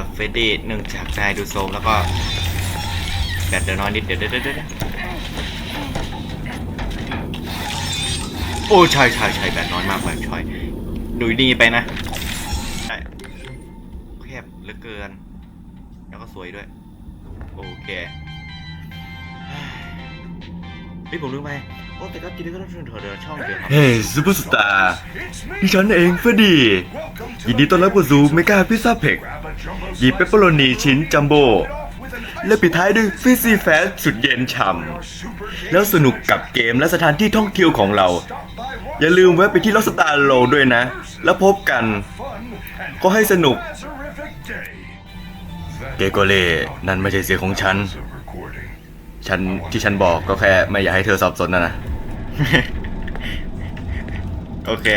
รับเฟดดี้หนึ่งจากนายดูโซมแล้วก็แบตเดี๋ยวน้อยนิดเดี๋ยวเดี๋ยวเดี๋ยวเดี๋ยวโอ้ใช่ใช่ใช่แบตน้อยมากแบบชอยหนุยดีไปนะใช่แคบเหลือเกิน แล้วก็สวยด้วย โอเคเฮ้ยผมลืมไปโอ้แต่ก็กินได้ก็ต้องเชิญเธอเดินช่องเดียวครับเฮ้ซูเปอร์สตาร์นี่ฉันเองเฟรดดี้ยินดีต้อนรับเข้าสู่เมกาพิซซ่าเพ็ก หยิบเปปเปอโรนีชิ้นจัมโบ้และปิดท้ายด้วยฟิซซี่แฟสสุดเย็นฉ่ำแล้วสนุกกับเกมและสถานที่ท่องเที่ยวของเรา อย่าลืมแวะไปที่ลอสตาร์โลด้วยนะ แล้วพบกันก็ให้สนุก เกโกเล่นั่นไม่ใช่เสียงของฉัน ฉันที่ฉันบอกก็แค่ไม่อยากให้เธอสับสนนะนะ โอเค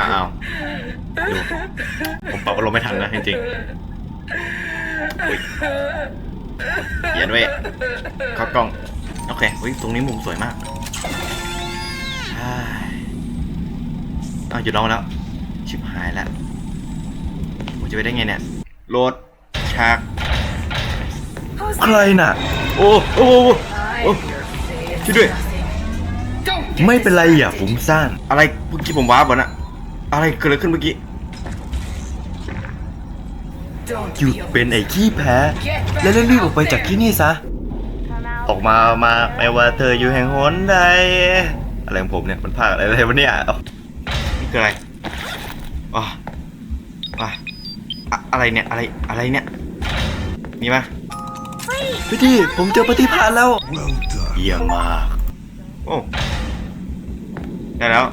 อ้าว ดูผมปรับอารมณ์ไม่ทันนะจริงๆอุ๊ยเขียนไว้เข้ากล้อง โอเคเฮ้ยตรงนี้มุมสวยมากใช่อ้าวหยุดร้องแล้ว ชิบหายแล้ว ผมจะไปได้ไงเนี่ย โหลดฉากใครน่ะ โอ้โอ้โอ้ช่วยด้วย ไม่เป็นไรอย่าฟุ้งซ่าน อะไรเมื่อกี้ผมว้าบอะนะ อะไรเกิดอะไรขึ้นเมื่อกี้หยุดเป็นไอ้ขี้แพ้ แล้วรีบออกไปจากที่นี่ซะ ออกมามาไม่ว่าเธออยู่แห่งหนใดอะไรของผมเนี่ยมันภาคอะไรอะไรวะเนี่ยเอ้านี่คืออะไรอ๋ออะอะอะไรเนี่ยอะไรอะไรเนี่ยมีปะพี่ที่ผมเจอปฏิภาณแล้วเยี่ยมมากโอ้ได้แล้ว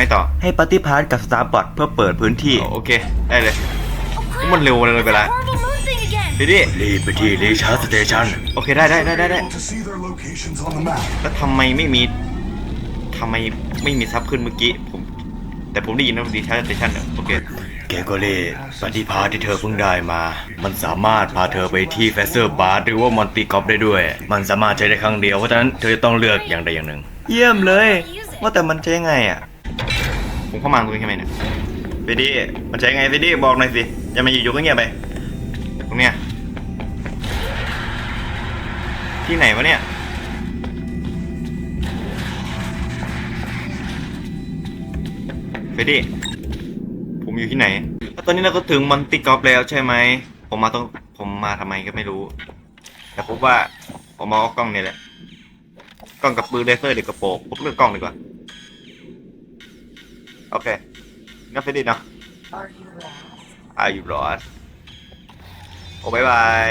ไม่ต่อให้ปฏิภาณกับสตาร์บอทเพื่อเปิดพื้นที่ โอเค ได้เลย มันเร็วเลยเวลา Horrible moon thing again! ดีดิรีบไปที่รีชาร์จสเตชันโอเคได้ได้ได้ได้ได้ able to see their locations on the map. แล้วทำไมไม่มีทำไมไม่มีซับขึ้นเมื่อกี้ผมแต่ผมได้ยินว่าดีชาร์จสเตชันเนี่ยโอเคเกโกเล่ปฏิภาณที่เธอเพิ่งได้มา มันสามารถพาเธอไปที่เฟสเซอร์บาร์หรือว่ามอนติกอฟได้ด้วย มันสามารถใช้ได้ครั้งเดียว เพราะฉะนั้นเธอจะต้องเลือกอย่างใดอย่างหนึ่ง เยี่ยมเลย ว่าแต่มันใช้ไงอะ ผมเข้ามาตรงนี้ทำไมเนี่ยพี่ดีมันใช้ไงพี่ดีบอกหน่อยสิอย่ามาอยู่ๆก็เงียบไปตรงเนี้ยที่ไหนวะเนี่ยเฟรดดี้ผมอยู่ที่ไหนแล้วตอนนี้เราก็ถึงมอนติกอฟแล้วใช่ไหม ผมมาต้องผมมาทำไมก็ไม่รู้ แต่พบว่าผมเอากล้องเนี่ยแหละ กล้องกับปืนเลเซอร์เด็กกระโปรงผมเลือกกล้องดีกว่า โอเคงั้นเฟรดดี้เนาะ Are you lost โอ้บายบาย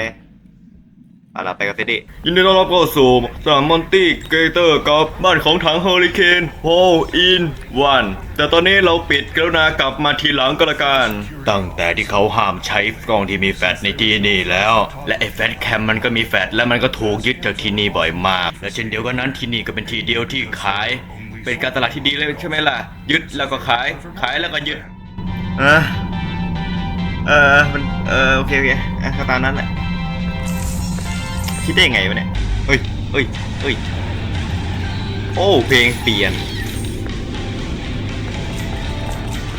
เอาล่ะไปกับเฟรดดี้ยินดีต้อนรับเข้าสู่สนามมอนตี้เกเตอร์กับบ้านของถังเฮอริเคนโฮอินวันแต่ตอนนี้เราปิดกรุณากลับมาทีหลังก็แล้วกัน ตั้งแต่ที่เขาห้ามใช้กล้องที่มีแฟลชในที่นี่แล้ว และไอ้แฟลชแคมมันก็มีแฟลชและมันก็ถูกยึดจากที่นี่บ่อยมาก และเช่นเดียวกันนั้นที่นี่ก็เป็นที่เดียวที่ขาย เป็นการตลาดที่ดีเลยใช่ไหมล่ะ ยึดแล้วก็ขาย ขายแล้วก็ยึด เออ เออ มัน เออ โอเคโอเคอะก็ตามนั้นแหละ คิดได้ไงวะเนี่ยเฮ้ยเฮ้ยเฮ้ย โอ้ เพลงเปลี่ยน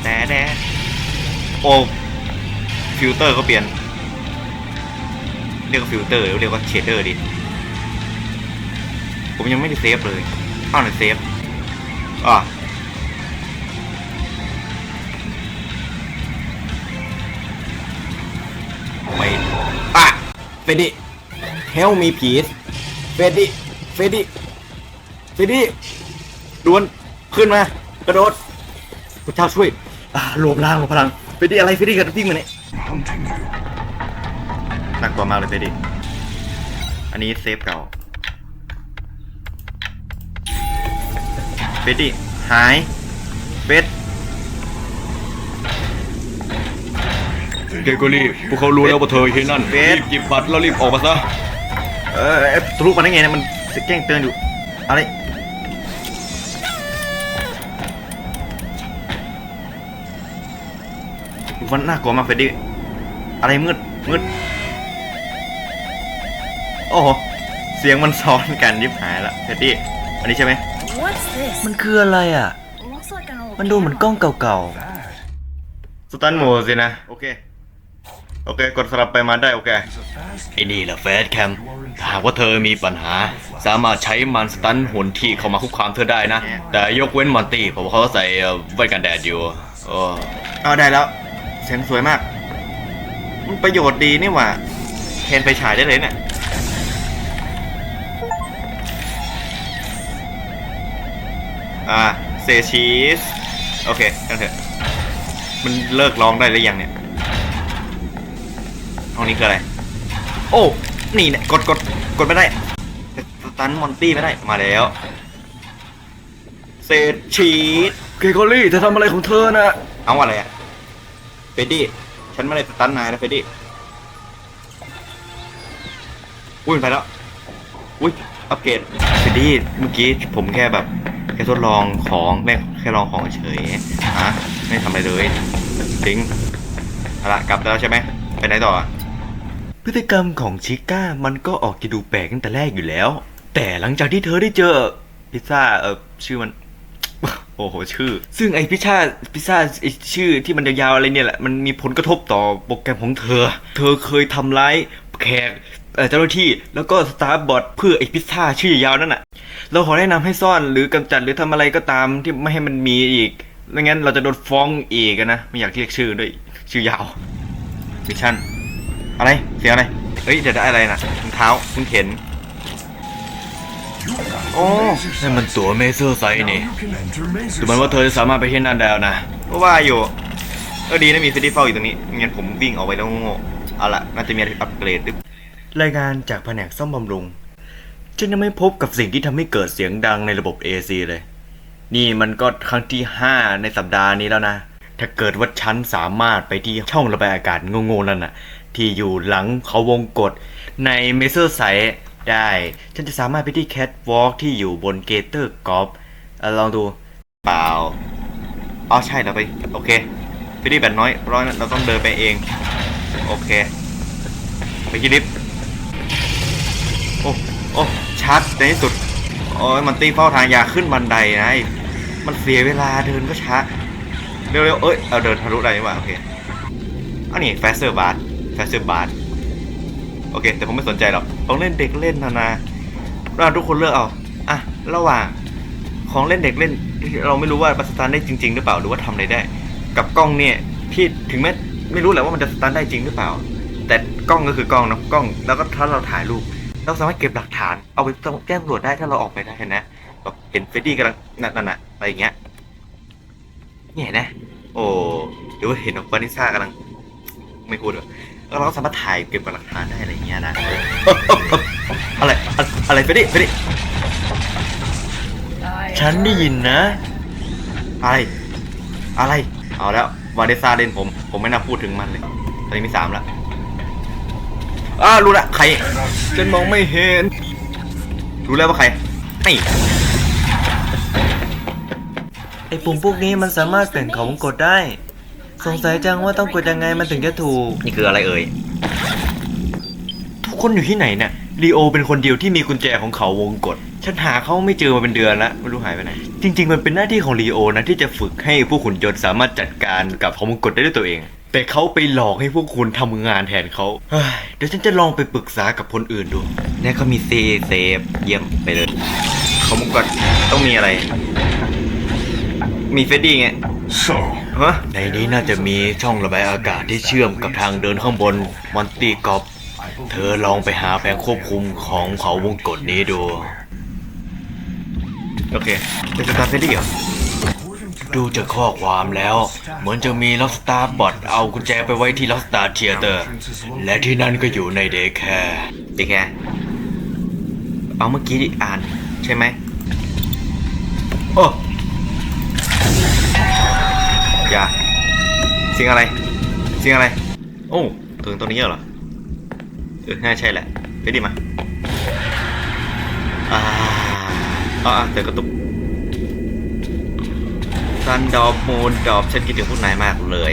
แด่แด่โอ้ฟิลเตอร์ก็เปลี่ยน เรียกว่าฟิลเตอร์หรือเรียกว่าเชดเดอร์ดิ ผมยังไม่ได้เซฟเลย อ้าวไหนเซฟ อะไม่อะเฟดดี้เฮลมีผีเฟดดี้เฟดดี้เฟดดี้ดวนขึ้นมากระโดดพระเจ้าช่วยอ่ารวมร่างรวมพลังไปดีอะไรไปดีกับพี่มันเนี่ย Hunting you. น่ากลัวมากเลยเฟดดี้อันนี้เซฟเก่า เฟดดี้หายเฟดเกโกลี่พวกเขารู้แล้วว่าเธออยู่ที่นั่นเบสรีบหยิบบัตรแล้วรีบออกมาซะเออเอ๊ะทะลุมาได้ไงเนะมันแกล้งเตือนอยู่อะไรมันน่ากลัวมากเฟดดี้อะไรมืดมืดโอ้โหเสียงมันซ้อนกันยิบหายละเฟดดี้อันนี้ใช่ไหม What's this? มันคืออะไรอะ Looks like an old มันดูเหมือนกล้องเก่าสตันโหมดสินะ โอเค โอเค กดสลับไปมาได้โอเค Is a fast ไอ้นี่แหละแฟสแคมถ้าหากว่าเธอมีปัญหา สามารถใช้มันสตันหุ่นที่เข้ามาคุกคามเธอได้นะ แต่ยกเว้นมอนตี้เพราะว่าเขาใส่เอ่อแว่นกันแดดอยู่โอ้เอาได้แล้ว เสียงสวยมากมันประโยชน์ดีนี่หว่าเทนไปฉายได้เลยเนี่ย อ่าเซชีสโอเคกันเถอะมันเลิกร้องได้หรือยังเนี่ยห้องนี้คืออะไร โอ้ นี่เนี่ยกดกดกดไม่ได้แต่สตันมอนตี้ไม่ได้มาแล้วเซชีสเกโกลี่เธอทำอะไรของเธอนะเอาอะไรอะเฟดดี้ฉันไม่ได้สตันนายนะเฟดดี้อุ้ยไปแล้วอุ้ยอัปเกรดเฟดดี้เมื่อกี้ผมแค่แบบแค่ทดลองของแม่แค่ลองของเฉยฮะไม่ทำอะไรเลยทิ้งเอาละกลับแล้วใช่ไหมไปไหนต่อ พฤติกรรมของชิก้ามันก็ออกจะดูแปลกตั้งแต่แรกอยู่แล้ว แต่หลังจากที่เธอได้เจอพิซซ่าเออชื่อมันโอ้โหชื่อ ซึ่งไอพิซซ่าพิซซ่าไอชื่อที่มันยาวๆอะไรเนี่ยแหละมันมีผลกระทบต่อโปรแกรมของเธอ เธอเคยทำร้ายแขก เออเจ้าหน้าที่แล้วก็สตาร์บอทเพื่อไอพิซซ่าชื่อยาวนั่นน่ะ เราขอแนะนำให้ซ่อนหรือกำจัดหรือทำอะไรก็ตามที่ไม่ให้มันมีอีกไม่งั้นเราจะโดนฟ้องอีกนะไม่อยากเรียกชื่อด้วยชื่อยาวมิชชั่นอะไรเสียงอะไรเฮ้ยจะได้อะไรนะรองเท้าคุณเข็นโอ้นั่นมันตัวเมเซอร์ไซนี่ดู Mazer มันว่าเธอจะสามารถไปที่นั่นได้แล้วนะก็ว่าอยู่ก็ดีนะมีเฟดดี้เฝ้าอยู่ตรงนี้ไม่งั้นผมวิ่งออกไปแล้วโง่เอาละน่าจะมีอะไรอัปเกรดดึก รายงานจากแผนกซ่อมบำรุง ฉันยังไม่พบกับสิ่งที่ทำให้เกิดเสียงดังในระบบ AC เลย นี่มันก็ครั้งที่ 5 ในสัปดาห์นี้แล้วนะ ถ้าเกิดว่าฉันสามารถไปที่ช่องระบายอากาศโง่ๆนั่นน่ะ ที่อยู่หลังเขาวงกฏในเมเซอร์ไซได้ ฉันจะสามารถไปที่แคทวอล์กที่อยู่บนเกเตอร์กอล์ฟลองดู เปล่า อ๋อใช่เราไป โอเคเฟดดี้แบตน้อยเพราะฉะนั้นเราต้องเดินไปเอง โอเค ไปที่ลิฟต์ โอ้ชัดในที่สุดโอ้ยมันตีเฝ้าทางอยาขึ้นบันไดนะไอ้มันเสียเวลาเดินก็ช้า เร็วๆ เอ้ย เอาเดินทะลุได้นี่หวโอเคอันนี้ faster bar faster bar โอเค แต่ผมไม่สนใจหรอกของเล่นเด็กเล่นนะนะเราทุกคนเลือกเอา อะ ระหว่างของเล่นเด็กเล่น เราไม่รู้ว่ามัสตาร์ทได้จริง ๆ หรือเปล่า หรือว่าทำอะไรได้ กับกล้องเนี่ย ที่ถึงแม้ไม่รู้แหละว่ามันจะสตาร์ทได้จริงหรือเปล่า แต่กล้องก็คือกล้องเนะกล้อง แล้วก็ถ้าเราถ่ายรูป เราสามารถเก็บหลักฐานเอาไปแจ้งตำรวจได้ถ้าเราออกไปได้นะแบบเห็นเฟรดดี้กำลังนั่นน่ะอะไรอย่างเงี้ยเนี่ยนะ โอ้หรือว่าเห็นวานิซ่ากำลัง ไม่พูดหรอกแล้วเราก็สามารถถ่ายเก็บหลักฐานได้อะไรอย่างเงี้ยนะอะไรอะไรเฟรดดี้เฟรดดี้ฉันได้ยินนะ อะไร อะไร เอาแล้ววาเดซ่าเล่นผม ผมไม่น่าพูดถึงมันเลยตอนนี้มีสามแล้ว อ้ารู้ละใครฉันมองไม่เห็น รู้แล้วว่าใครนี่ไอ้ปุ่มพวกนี้มันสามารถเปลี่ยนเขาวงกดได้ สงสัยจังว่าต้องกดยังไงมันถึงจะถูก นี่คืออะไรเอ่ย ทุกคนอยู่ที่ไหนเนี่ยลีโอเป็นคนเดียวที่มีกุญแจของเขาวงกด ฉันหาเขาไม่เจอมาเป็นเดือนแล้วไม่รู้หายไปไหน จริง ๆ มันเป็นหน้าที่ของลีโอนะที่จะฝึกให้ผู้ขุนยนต์สามารถจัดการกับเขาวงกดได้ด้วยตัวเอง แต่เขาไปหลอกให้พวกคุณทำงานแทนเขาเฮ้ยเดี๋ยวฉันจะลองไปปรึกษากับคนอื่นดูเนี่ยเขามีเซเซฟเยี่ยมไปเลยเขามุกก็ต้องมีอะไร มีเฟดดี้ไง So, ฮะในนี้น่าจะมีช่องระบายอากาศที่เชื่อมกับทางเดินข้างบนมอนตี้กอฟเธอลองไปหาแผงควบคุมของเขาวงกดนี้ดู โอเคเป็นสตาร์เฟดดี้เหรอ according to ดูจากข้อความแล้ว เหมือนจะมีล็อกสตาร์บอทเอากุญแจไปไว้ที่ล็อกสตาร์เทียเตอร์ และที่นั่นก็อยู่ในเดย์แคร์เด็กแค่เอาเมื่อกี้ที่อ่านใช่ไหมโอ้อย่าเสียงอะไรเสียงอะไร โอ้ถึงตรงนี้เหรอเออน่าใช่แหละไปดิมาอ่าอ่าเจอกระตุก ซันดอบมูนดอบฉันคิดถึงพวกนายมากเลย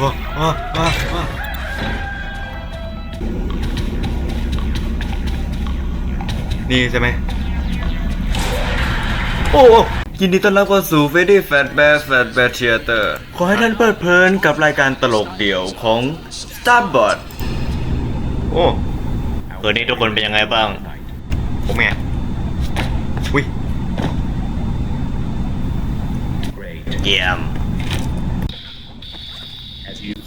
ว้าวว้าวว้าวว้าวนี่ใช่ไหม โอ้ ยินดีต้อนรับเข้าสู่ f r e d d y Fat Bear Fat Bear Theater ขอให้ท่านเพลิดเพลินกับรายการตลกเดี่ยวของ Starboard โอ้คืนนี้ทุกคนเป็นยังไงบ้าง ผมไงอุ้ยเยี่ยม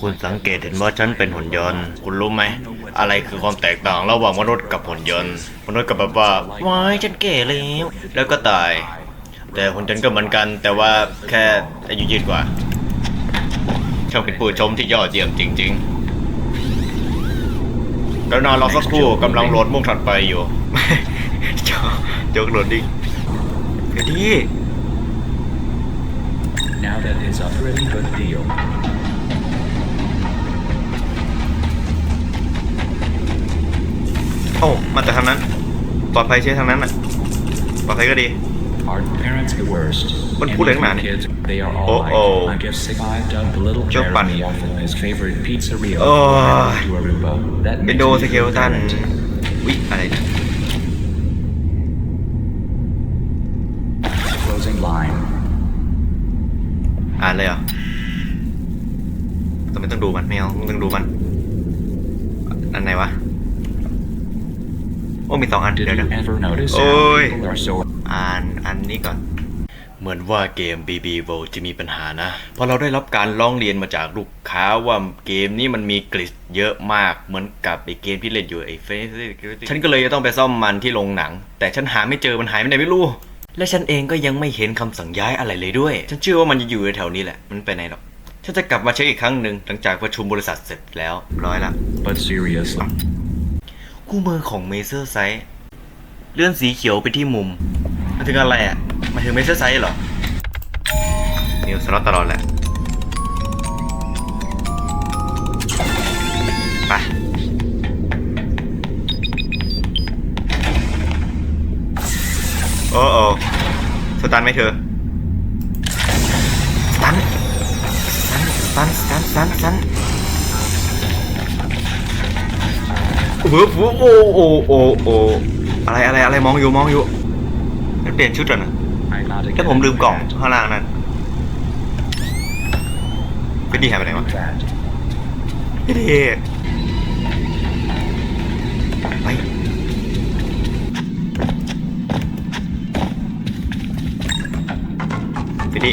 คุณสังเกตเห็นว่าฉันเป็นหุ่นยนต์ คุณรู้ไหม อะไรคือความแตกต่างระหว่างมนุษย์กับหุ่นยนต์ มนุษย์กับแบบว่าว้ายฉันเก๋แล้ว แล้วก็ตาย แต่หุ่นยนต์ก็เหมือนกัน แต่ว่าแค่อายุยืนกว่าช่างเป็นผู้ชมที่ยอดเยี่ยมจริง ๆ แล้วนอนรอสักครู่กำลังโหลดมุ่งถัดไปอยู่ จจกโหลดดิ้งเดี๋ยวดี Now that is a pretty good deal. โอ้มาจากทางนั้น ปลอดภัยใช่ทางนั้นอะ ปลอดภัยก็ดี Our parents the worst. What And put the in, man? kids, they are all Uh-oh. like, I guess Sigmund dubbed little Chốc bẩn. Jeremy off of his favorite pizzeria Ôi. to Aruba. That เป็น makes โด me สเกล feel ตัน parent. วิอะไรเนี่ย Closing line. อ่านเลยเหรอทำไมต้องดูมันไม่เอามึงต้องดูมัน อันไหนวะ โอ้มีสองอัน Did เดี๋ยว you เดี๋ย ว ever notice Ôi. how people are so อ่านอันนี้ก่อน เหมือนว่าเกม BB World จะมีปัญหานะ เพราะเราได้รับการร้องเรียนมาจากลูกค้าว่าเกมนี้มันมีกลิชเยอะมากเหมือนกับไอเกมที่เล่นอยู่ไอเฟซฉันก็เลยจะต้องไปซ่อมมันที่โรงหนัง แต่ฉันหาไม่เจอมันหายไปไหนไม่รู้ และฉันเองก็ยังไม่เห็นคำสั่งย้ายอะไรเลยด้วย ฉันเชื่อว่ามันจะอยู่แถวๆนี้แหละ มันไปไหนหรอก ฉันจะกลับมาเช็คอีกครั้งหนึ่งหลังจากประชุมบริษัทเสร็จแล้วร้อยละ but seriously. คู่มือของเมเซอร์ไซส์เลื่อนสีเขียวไปที่มุม มันถึงอะไรอะหมายถึงเมเซอร์ไซส์เหรอนิวสล็อตตลอดแหละไปโอ้โอ้สตันไหมเธอสตันสตันสตันสตันสตันโอ้โหโอ้โอ้โอ้โอ้อะไรอะไรอะไรมองอยู่มองอยู่ เดี๋ยวเปลี่ยนชุดก่อนนะ I'm not แค่ผมลืมกล่องข้างล่างนั่นพี่ดีหายไปไหนวะ that. พี่ดีไปพี่ดี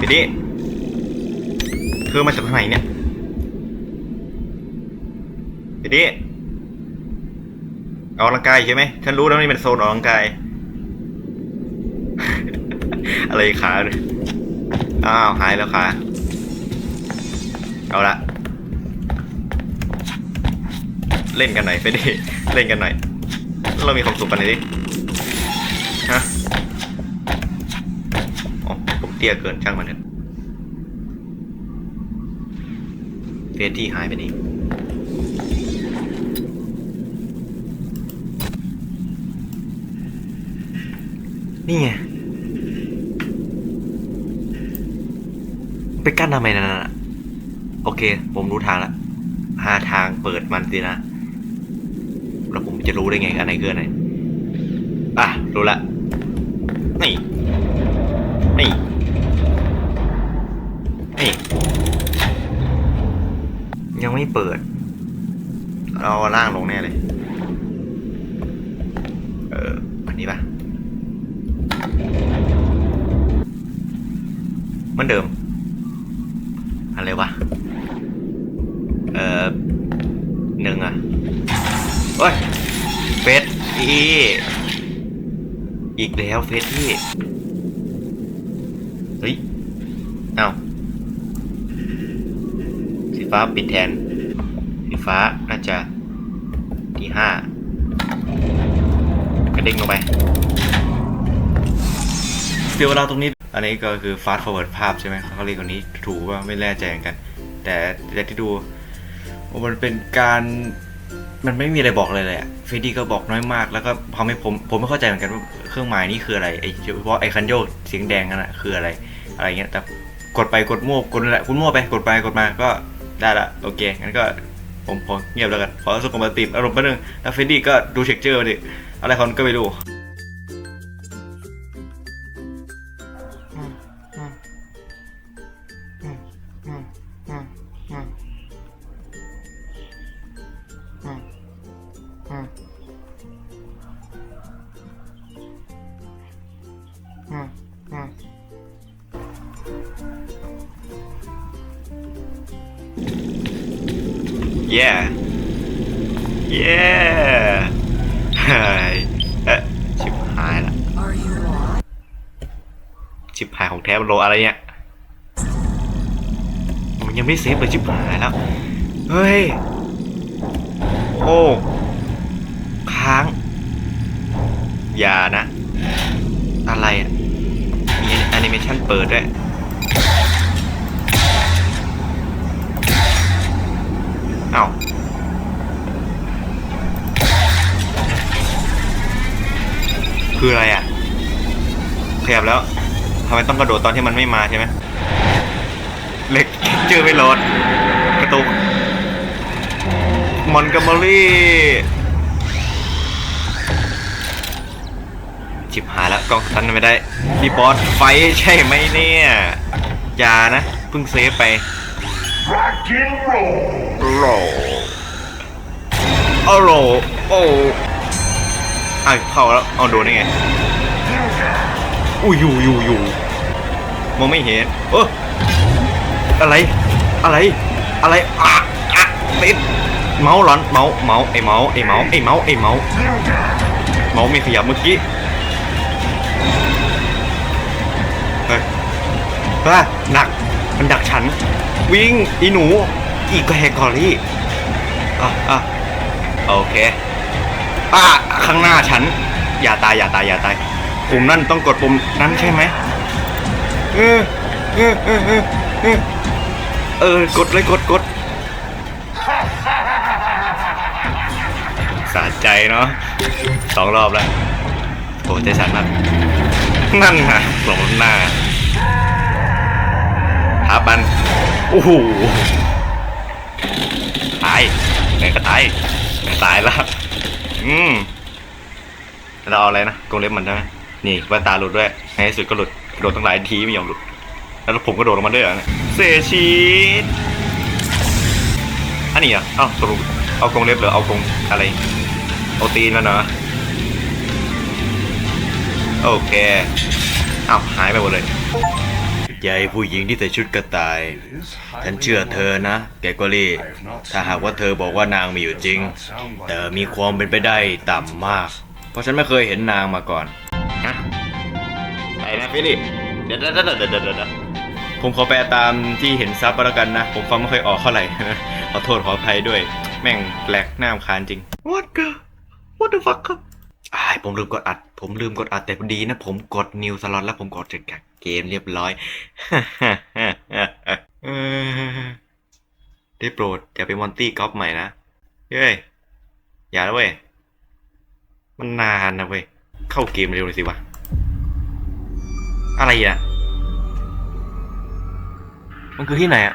พี่ดีเธอมาจากทางไหนเนี่ยพี่ดีออกกำลังกายใช่ไหมฉันรู้แล้วนี่เป็นโซนออกกำลังกาย อะไรขาเลยอ้าวหายแล้วขาเอาละเล่นกันหน่อยเฟดดี้เล่นกันหน่อย เรามีความสุขกันหน่อยดิฮะอ๋อผมเตี้ยเกินช่างมันเถอะเฟดดี้หายไปนี่นี่ไง ไปกั้นทำไมนั่นน่ะโอเค ผมรู้ทางละหาทางเปิดมันสินะ แล้วผมจะรู้ได้ไงอันไหนคืออันไหนอะ รู้ละ นี่ นี่ นี่ ยังไม่เปิดเราเอาล่างลงแน่เลย เออ อันนี้ปะเหมือนเดิม อะไรวะ เอ่อหนึ่งอะโอ้ยเฟสอีอีกแล้วเฟสที่เฮ้ยเอ้าสีฟ้าปิดแทนสีฟ้าน่าจะที่ห้ากระเด้งลงไปเดี๋ยเวลาตรงนี้ อันนี้ก็คือ fast forward ภาพใช่ไหมเขาเรียกคนนี้ถูกว่าไม่แน่ใจเหมือนกัน แต่จากที่ดูมันเป็นการมันไม่มีอะไรบอกเลยเลยอะเฟดดี้ก็บอกน้อยมาก แล้วก็ทำให้ผมผมไม่เข้าใจเหมือนกันว่าเครื่องหมายนี่คืออะไรไอ้เฉพาะไอ้คันโยกเสียงแดงนั่นอะคืออะไร อะไรเงี้ยแต่กดไปกดมั่วกดอะไรคุณมั่วไปกดไปกดมาก็ได้ละโอเคงั้นก็ผมพอเงียบแล้วกันขอสงบสติอารมณ์แป๊บนึงแล้วเฟดดี้ก็ดูเท็กเจอร์ดิอะไรของมันก็ไม่รู้ ค้าง อย่านะ อะไรอะมีแอนิเมชันเปิดด้วยเอ้าคืออะไรอะขยับแล้วทำไมต้องกระโดดตอนที่มันไม่มาใช่ไหมเล็กเจอไม่โหลดกระตุกมอนกามารี่ ชิบหายแล้วกล้องสตันไม่ได้พี่บอสไฟใช่ไหมเนี่ยอย่านะเพิ่งเซฟไปโหลโอ้โหลโออะเข้าแล้วเอาโดนได้ไงอุ้ยอยู่อยู่อยู่มองไม่เห็นเอออะไรอะไรอะไรอะอะติดเมาส์ร้อนเมาส์เมาส์ไอเมาส์ไอเมาส์ไอเมาส์ไอเมาส์เมาส์ไม่ขยับเมื่อกี้ บ้าหนักมันดักฉัน วิ่งอีหนู อีกแกกอรี่อะอะโอเคอะข้างหน้าฉัน อย่าตายอย่าตายอย่าตายปุ่มนั่นต้องกดปุ่มนั้นใช่ไหมเออเออเออเออเออเออกดเลยกดกดสะใจเนาะสองรอบแล้วโอ้ใจสั่นมากนั่นฮะหลงหน้า หาปันโอ้โหตายไหนก็ตายตายแล้วอืมเราเอาอะไรนะกรงเล็บมันใช่ไหมนี่แว่นตาหลุดด้วยในที่สุดก็หลุดโดดตั้งหลายทีไม่ยอมหลุด แล้วผมก็โดดลงมาด้วยเหรอเนี่ยเซชีสอันนี้อะเอ้าตกลงเอากรงเล็บหรือเอากรงอะไร เอาตีนมันเหรอโอเคเอ้าหายไปหมดเลย ยายผู้หญิงที่ใส่ชุดกระต่าย ฉันเชื่อเธอนะ แกกอรี่ ถ้าหากว่าเธอบอกว่านางมีอยู่จริง แต่มีความเป็นไปได้ต่ำมาก เพราะฉันไม่เคยเห็นนางมาก่อนฮะไหนนะฟิลิปเดี๋ยวเดี๋ยวเดี๋ยวเดี๋ยวเดี๋ยวเดี๋ยวผมขอแปลตามที่เห็นซับก็แล้วกันนะ ผมฟังไม่ค่อยออกเท่าไหร่ ขอโทษขออภัยด้วย แม่งแหลกหน้ามคานจริง What the What the fuck ครับอ้ายผมลืมกดอัด ผมลืมกดอัดแต่ดีนะ ผมกดนิวสล็อตแล้วผมกดจัดการเกมเรียบร้อยได้โปรดอย่าไปมอนตี้ก๊อปใหม่นะ เฮ้ย อย่านะเว้ย มันนานนะเว้ย เข้าเกมเร็วเลยสิวะ อะไรอะ มันคือที่ไหนอะ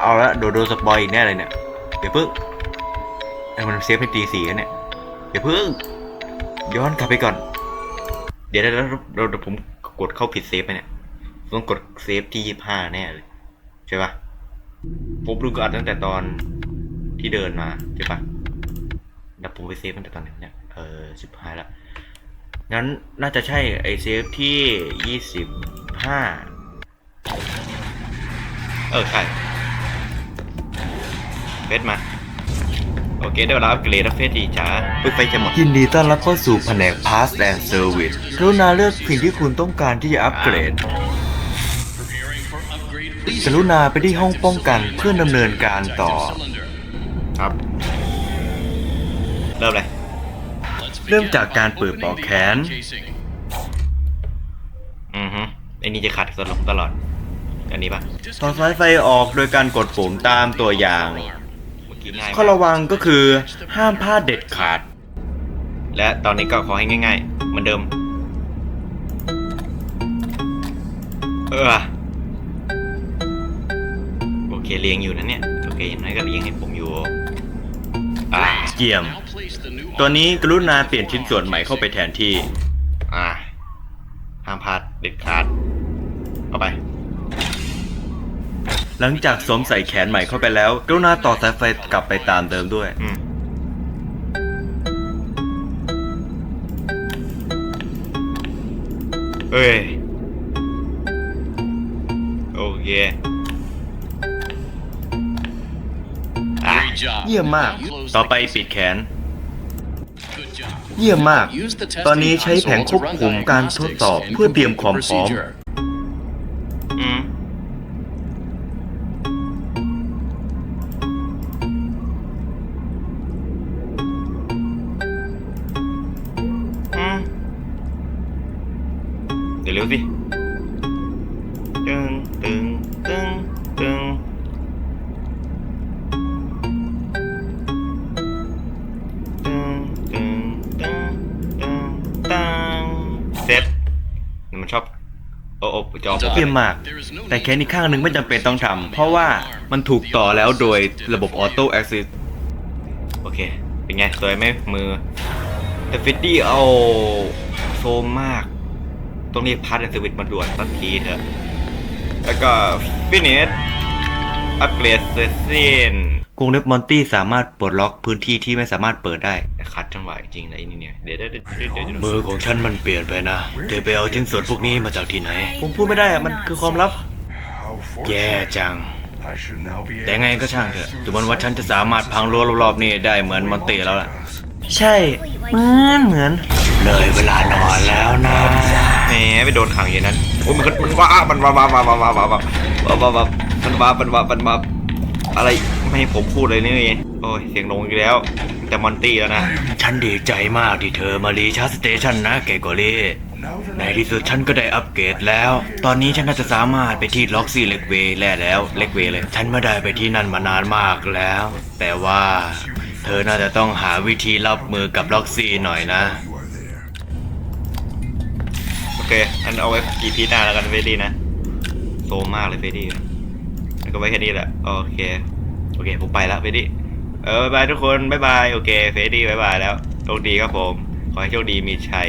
เอาละโดนโดนสปอยอีกแน่เลยเนี่ย เดี๋ยวพึ่งไอ้มันเซฟให้ตีสี่เนี่ย เดี๋ยวพึ่ง ย้อนกลับไปก่อน เดี๋ยวเดี๋ยวเดี๋ยวเดี๋ยวผมกดเข้าผิดเซฟไปเนี่ยต้องกดเซฟที่ยี่ห้าแน่เลยใช่ปะผมดูก็อัดตั้งแต่ตอนที่เดินมาใช่ปะเดี๋ยวผมไปเซฟตั้งแต่ตอนไหนเนี่ยเออสิบห้าละงั้นน่าจะใช่ไอเซฟที่ยี่สิบห้าเออใช่เฟสมา โอเคได้เวลาอัปเกรดแล้วเฟสดีจ้าปึ๊กไฟจะหมดยินดีต้อนรับเข้าสู่แผนก Pass and Service กรุณาเลือกสิ่งที่คุณต้องการที่จะอัปเกรดกรุณาไปที่ห้องป้องกันเพื่อดำเนินการต่อ ครับ เริ่มเลย เริ่มจากการเปิดปลอกแขน อือฮึไอ้นี่จะขัดตลอดตลอด อันนี้ปะถอดสายไฟออกโดยการกดปุ่มตามตัวอย่าง ข้อระวังก็คือห้ามพลาดเด็ดขาด และตอนนี้ก็ขอให้ง่ายๆเหมือนเดิม เออโอเคเลี้ยงอยู่นะเนี่ย โอเคอย่างน้อยก็เลี้ยงให้ผมอยู่อะเยี่ยมตอนนี้กรุณาเปลี่ยนชิ้นส่วนใหม่เข้าไปแทนที่ อ่าห้ามพลาดเด็ดขาด เอาไป หลังจากสวมใส่แขนใหม่เข้าไปแล้วกรุณาต่อสายไฟกลับไปตามเดิมด้วย อืมเอ้ย โอเคอะเยี่ยมมาก ต่อไปปิดแขนเยี่ยมมาก ตอนนี้ใช้แผงควบคุมการทดสอบเพื่อเตรียมความพร้อม ดี๋ยวเร็วสิตึงตึงตึงตึงตึงตึงตึงตึงตึงเสร็จนี่มันชอบโอ้โอ้จอผมเยี่ยมมาก แต่แขนอีกข้างหนึ่งไม่จำเป็นต้องทำเพราะว่ามันถูกต่อแล้วโดยระบบออโต้แอ s ซิสโอเค เป็นไงสวยไหมมือแต่ฟิตตี้เอาโซมมาก ต้องเรียกพาร์ทแอนด์สวิตมาด่วนสักทีเถอะ แล้วก็ฟินิชอัปเกรดเสร็จสิ้นกรงเล็บมอนตี้สามารถปลดล็อกพื้นที่ที่ไม่สามารถเปิดได้ขัดจังหวะจริงๆนะไอ้นี่เนี่ยเดี๋ยวเดี๋ยวเดี๋ยวเดี๋ยวเดี๋ยวมือของฉันมันเปลี่ยนไปนะเธอไปเอาชิ้นส่วนพวกนี้มาจากที่ไหน ผมพูดไม่ได้อะมันคือความลับ แย่จัง แต่ไงก็ช่างเถอะดูเหมือนว่าฉันจะสามารถพังรั้วรอบๆนี่ได้เหมือนมอนเตแล้วล่ะ ใช่เหมือนเหมือน เลยเวลานอนแล้วนะแหมไปโดนขังอย่างนั้นโอ้ยมันก็มันว้ามันว้าว้าว้าว้าว้าว้าว้าว้าว้าว้ามันว้ามันว้ามันว้าอะไรไม่ให้ผมพูดเลยนี่โอ้ยเสียงลงอีกแล้ว แต่มอนตี้แล้วนะ ฉันดีใจมากที่เธอมารีชาร์จสเตชันนะเกโกอรี่ในที่สุดฉันก็ได้อัปเกรดแล้ว ตอนนี้ฉันน่าจะสามารถไปที่ล็อกซี่เล็กเวย์แล้วแล้วเล็กเวย์เลย ฉันไม่ได้ไปที่นั่นมานานมากแล้ว แต่ว่า เธอน่าจะต้องหาวิธีรับมือกับล็อกซี่หน่อยนะ โอเค อันเอาไว้กี่พีหน้าแล้วกันเฟรดี้นะ โซมมากเลยเฟรดี้แล้วก็ไว้แค่นี้แหละ โอเค โอเคผมไปแล้วเฟรดี้ เออบายบายทุกคนบายบาย โอเค เฟรดี้บายบายแล้ว โชคดีครับผม ขอให้โชคดีมีชัย